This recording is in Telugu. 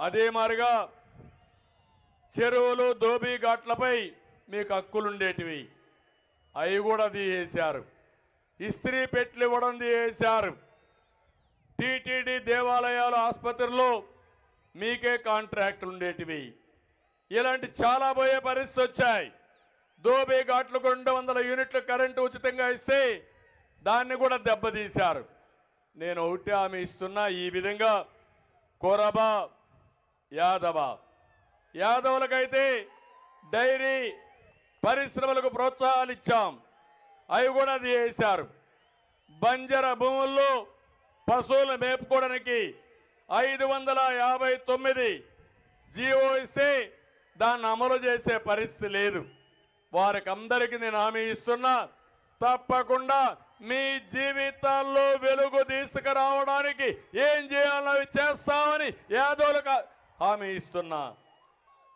అదే మారుగా చెరువులు దోబీ ఘాట్లపై మీకు హక్కులుండేటివి. అవి కూడా తీసేశారు. ఇస్త్రీ పెట్లు ఇవ్వడం తీసేశారు. టీటీడీ దేవాలయాలు ఆసుపత్రుల్లో మీకే కాంట్రాక్టులు ఉండేటివి ఇలాంటి చాలా పోయే పరిస్థితి వచ్చాయి. దోబీ ఘాట్లకు రెండు వందల యూనిట్లు కరెంటు ఉచితంగా ఇస్తే దాన్ని కూడా దెబ్బతీశారు. నేను ఒకటి ఆమె ఇస్తున్నా ఈ విధంగా కొరబా యాదవ. యాదవులకైతే డైరీ పరిశ్రమలకు ప్రోత్సాహాలు ఇచ్చాం అవి కూడా చేశారు బంజర భూముల్లో పశువులు మేపుకోవడానికి ఐదు వందల యాభై తొమ్మిది జీవో ఇస్తే దాన్ని అమలు చేసే పరిస్థితి లేదు. వారికి అందరికీ నేను హామీ ఇస్తున్నా తప్పకుండా మీ జీవితాల్లో వెలుగు తీసుకురావడానికి ఏం చేయాలో అవి చేస్తామని యాదవులకు హామీ ఇస్తున్నా.